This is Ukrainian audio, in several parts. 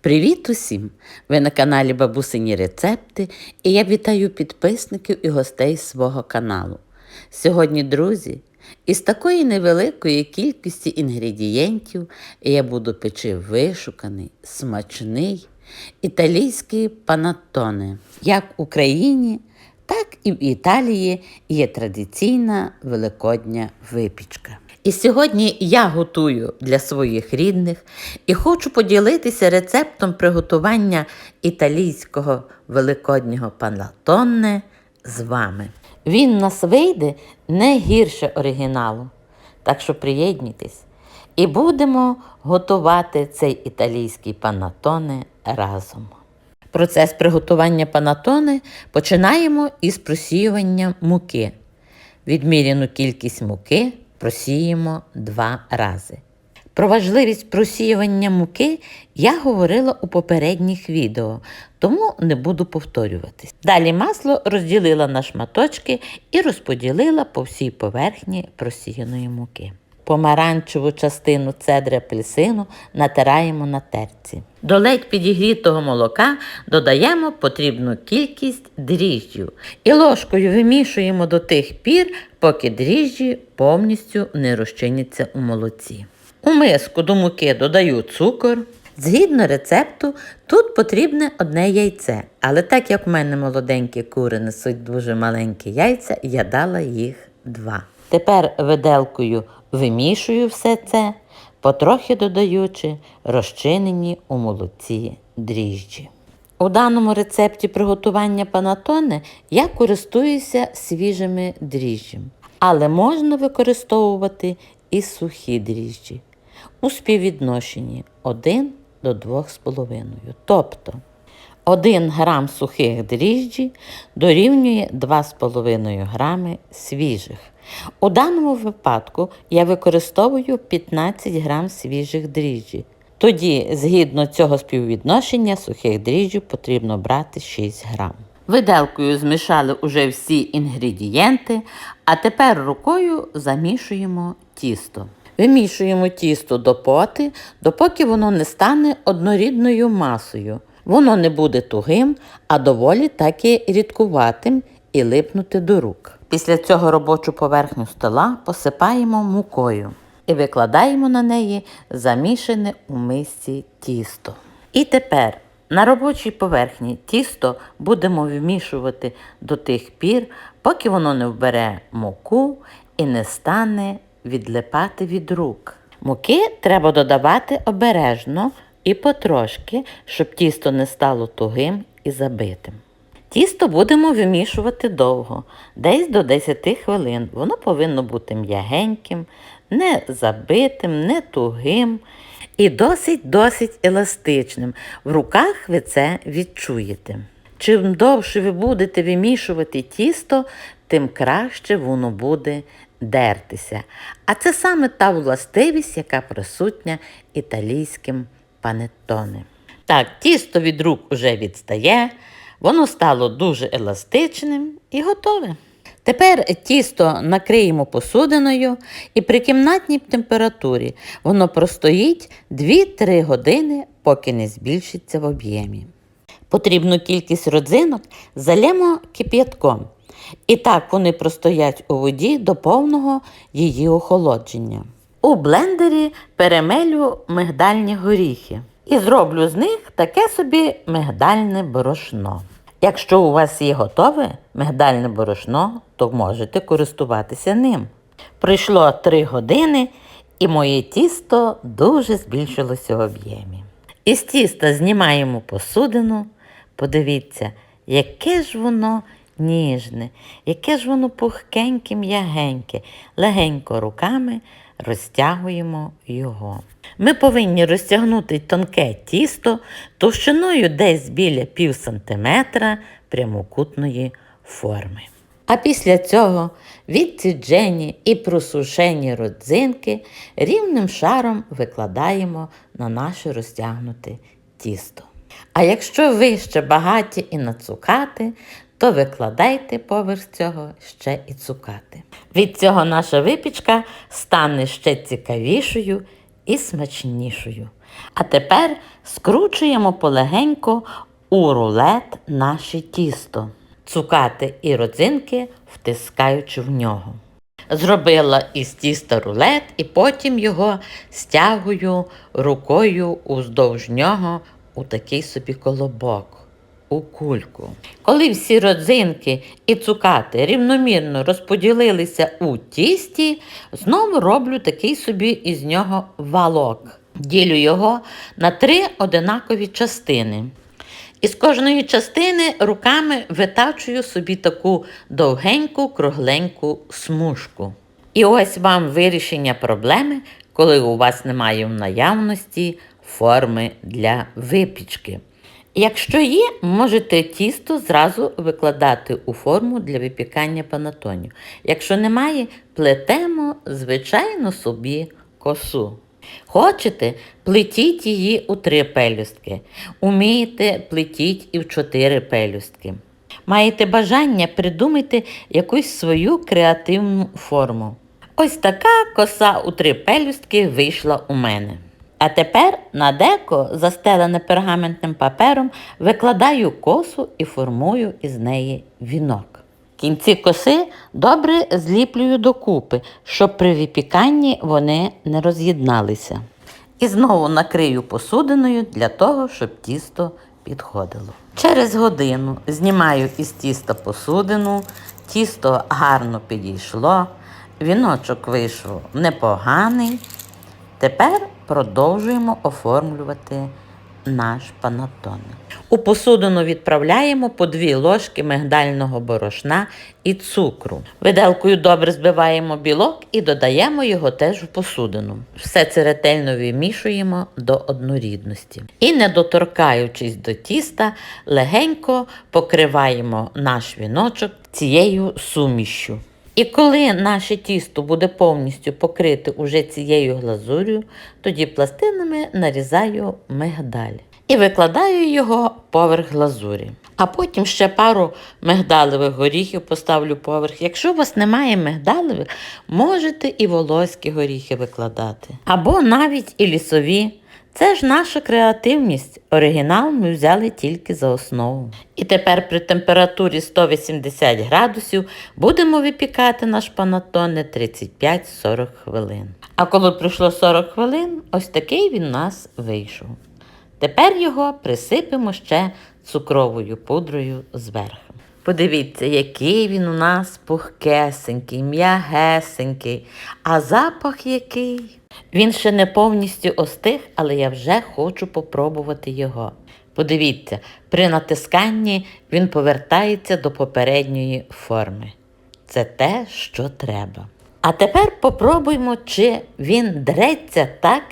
Привіт усім! Ви на каналі Бабусині Рецепти і я вітаю підписників і гостей свого каналу. Сьогодні, друзі, із такої невеликої кількості інгредієнтів я буду печи вишуканий, смачний італійський панаттоне. Як в Україні, так і в Італії є традиційна великодня випічка. І сьогодні я готую для своїх рідних і хочу поділитися рецептом приготування італійського великоднього панатонне з вами. Він у нас вийде не гірше оригіналу, так що приєднуйтесь. І будемо готувати цей італійський панатоне разом. Процес приготування панатоне починаємо із просіювання муки. Відміряну кількість муки просіємо два рази. Про важливість просіювання муки я говорила у попередніх відео, тому не буду повторюватись. Далі масло розділила на шматочки і розподілила по всій поверхні просіяної муки. Помаранчеву частину цедри апельсину натираємо на терці. До ледь підігрітого молока додаємо потрібну кількість дріжджів і ложкою вимішуємо до тих пір, поки дріжджі повністю не розчиняться у молоці. У миску до муки додаю цукор. Згідно рецепту, тут потрібне одне яйце, але так як в мене молоденькі кури несуть дуже маленькі яйця, я дала їх два. Тепер виделкою вимішую все це, потрохи додаючи розчинені у молоці дріжджі. У даному рецепті приготування панатоне я користуюся свіжими дріжджами, але можна використовувати і сухі дріжджі у співвідношенні 1 до 2,5. Тобто 1 грам сухих дріжджі дорівнює 2,5 грами свіжих. У даному випадку я використовую 15 грам свіжих дріжджі. Тоді, згідно цього співвідношення, сухих дріжджів потрібно брати 6 грам. Виделкою змішали уже всі інгредієнти, а тепер рукою замішуємо тісто. Вимішуємо тісто до поти, допоки воно не стане однорідною масою. Воно не буде тугим, а доволі таки рідкуватим і липнути до рук. Після цього робочу поверхню стола посипаємо мукою і викладаємо на неї замішане у мисці тісто. І тепер на робочій поверхні тісто будемо вмішувати до тих пір, поки воно не вбере муку і не стане відлипати від рук. Муки треба додавати обережно і потрошки, щоб тісто не стало тугим і забитим. Тісто будемо вимішувати довго, десь до 10 хвилин. Воно повинно бути м'ягеньким, не забитим, не тугим і досить-досить еластичним. В руках ви це відчуєте. Чим довше ви будете вимішувати тісто, тим краще воно буде дертися. А це саме та властивість, яка присутня італійським панеттоне. Так, тісто від рук уже відстає, воно стало дуже еластичним і готове. Тепер тісто накриємо посудиною і при кімнатній температурі воно простоїть 2-3 години, поки не збільшиться в об'ємі. Потрібну кількість родзинок залємо кип'ятком. І так вони простоять у воді до повного її охолодження. У блендері перемелю мигдальні горіхи і зроблю з них таке собі мигдальне борошно. Якщо у вас є готове мигдальне борошно, то можете користуватися ним. Пройшло 3 години і моє тісто дуже збільшилося в об'ємі. Із тіста знімаємо посудину. Подивіться, яке ж воно ніжне, яке ж воно пухкеньке, м'ягеньке, легенько руками розтягуємо його. Ми повинні розтягнути тонке тісто товщиною десь біля пів сантиметра прямокутної форми. А після цього відсіджені і просушені родзинки рівним шаром викладаємо на наше розтягнуте тісто. А якщо ви ще багаті і на цукати, то викладайте поверх цього ще і цукати. Від цього наша випічка стане ще цікавішою і смачнішою. А тепер скручуємо полегенько у рулет наше тісто, цукати і родзинки втискаючи в нього. Зробила із тіста рулет і потім його стягую рукою уздовж нього у такий собі колобок, у кульку. Коли всі родзинки і цукати рівномірно розподілилися у тісті, знову роблю такий собі із нього валок. Ділю його на три одинакові частини. Із кожної частини руками витачую собі таку довгеньку, кругленьку смужку. І ось вам вирішення проблеми, коли у вас немає в наявності форми для випічки. Якщо є, можете тісто зразу викладати у форму для випікання панатонів. Якщо немає, плетемо, звичайно, собі косу. Хочете, плетіть її у три пелюстки. Умієте, плетіть і в чотири пелюстки. Маєте бажання, придумайте якусь свою креативну форму. Ось така коса у три пелюстки вийшла у мене. А тепер на деко, застелене пергаментним папером, викладаю косу і формую із неї вінок. Кінці коси добре зліплюю докупи, щоб при випіканні вони не роз'єдналися. І знову накрию посудиною для того, щоб тісто підходило. Через годину знімаю із тіста посудину, тісто гарно підійшло, віночок вийшов непоганий. Тепер продовжуємо оформлювати наш панатон. У посудину відправляємо по дві ложки мигдального борошна і цукру. Виделкою добре збиваємо білок і додаємо його теж в посудину. Все це ретельно вимішуємо до однорідності. І, не доторкаючись до тіста, легенько покриваємо наш віночок цією сумішю. І коли наше тісто буде повністю покрите уже цією глазур'ю, тоді пластинами нарізаю мигдаль і викладаю його поверх глазурі. А потім ще пару мигдалевих горіхів поставлю поверх. Якщо у вас немає мигдалевих, можете і волоські горіхи викладати. Або навіть і лісові. Це ж наша креативність. Оригінал ми взяли тільки за основу. І тепер при температурі 180 градусів будемо випікати наш панатоне 35-40 хвилин. А коли пройшло 40 хвилин, ось такий він у нас вийшов. Тепер його присипемо ще цукровою пудрою зверху. Подивіться, який він у нас пухкесенький, м'ягесенький, а запах який. Він ще не повністю остиг, але я вже хочу попробувати його. Подивіться, при натисканні він повертається до попередньої форми. Це те, що треба. А тепер попробуємо, чи він дреться так,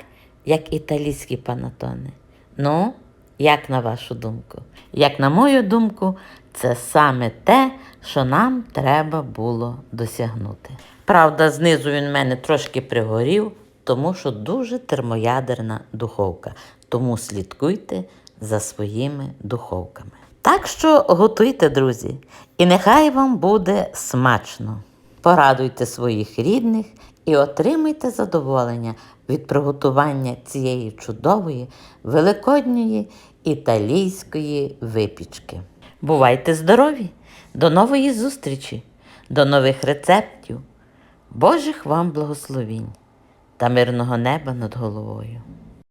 як італійські панатони. Ну, як на вашу думку? Як на мою думку, це саме те, що нам треба було досягнути. Правда, знизу він в мене трошки пригорів, тому що дуже термоядерна духовка. Тому слідкуйте за своїми духовками. Так що готуйте, друзі, і нехай вам буде смачно. Порадуйте своїх рідних і отримайте задоволення від приготування цієї чудової великодньої італійської випічки. Бувайте здорові! До нової зустрічі, до нових рецептів, Божих вам благословінь та мирного неба над головою.